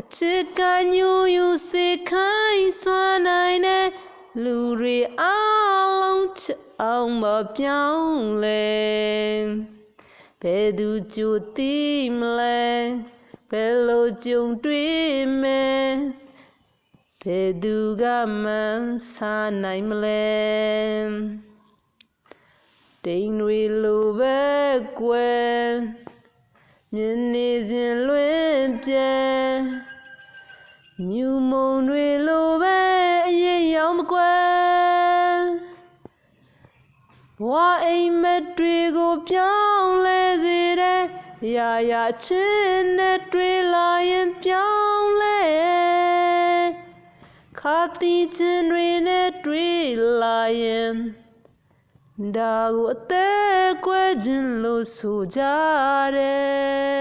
အချစ်ကညူယူစေခိုင်းစွမ်းနိုင်တဲ့လူတွေအားလုံးချစ်အောင်မပြောင်းလဲဘယ်သူကြိုသိမလဲဘယ်လိုကြုံတွေ့မယ်ဘယ်သူကမှန်းစားနိုင်မလဲတိမ်တွေလိုပဲကွယ်မြင်နေစဉ်လွင်ပြဲမြူမုံ တွေလိုပဲအရေးရောင်မကွယ်ဘဝအိမ်မက်တွေကိုပြောင်းလဲစေတဲ့ရာရာချင်းနဲ့တွေ့လာရင်ပြောင်းလဲခါတီချင်းတွေနဲ့တွေ့လာရင်ဒါကိုအသက်ကွဲခြင်းလို့ဆိုကြတယ်